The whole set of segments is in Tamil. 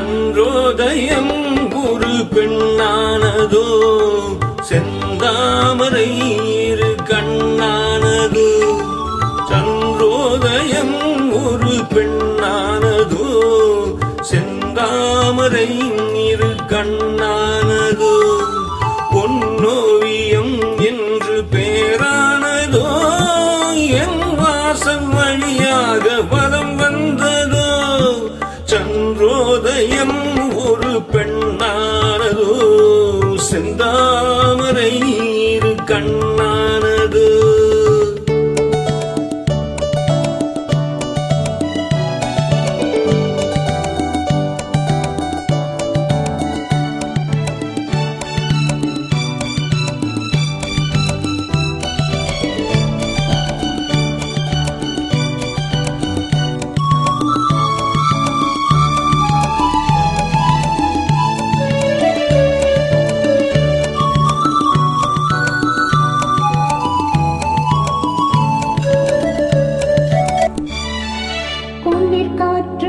அன்றோதயம் ஒரு பெண்ணானதோ செந்தாமரை இரு கண்ணானது. சன்றோதயம் ஒரு பெண்ணானதோ செந்தாமரை சந்திரோதயம் ஒரு பெண்ணானதோ செந்தாமரை குளிர் காற்று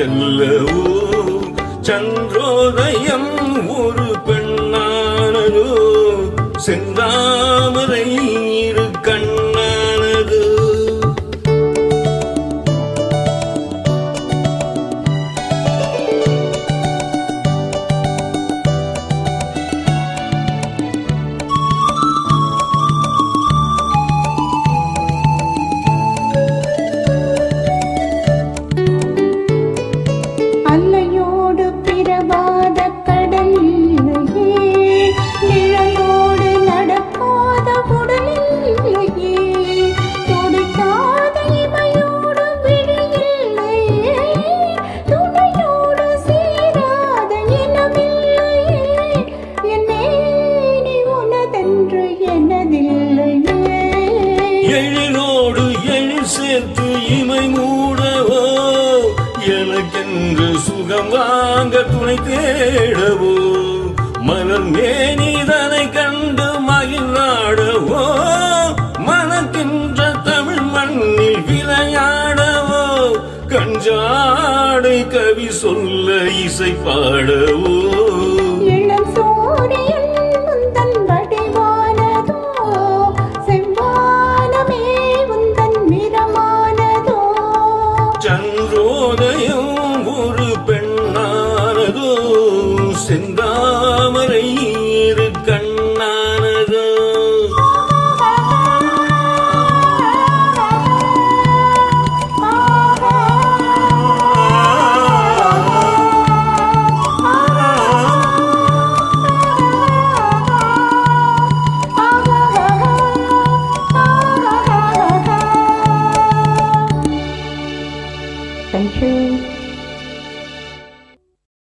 அல்லவோ சந்திரோதயம் ஒரு பெண்ணானதோ சென்று மனம் வாங்க துணை தேடவோ மலர் மேனிதனை கண்டு மகிழ்நாடவோ மனக்கின்ற தமிழ் மண்ணில் விளையாடவோ கஞ்சாடை கவி சொல்ல இசை பாடவோ.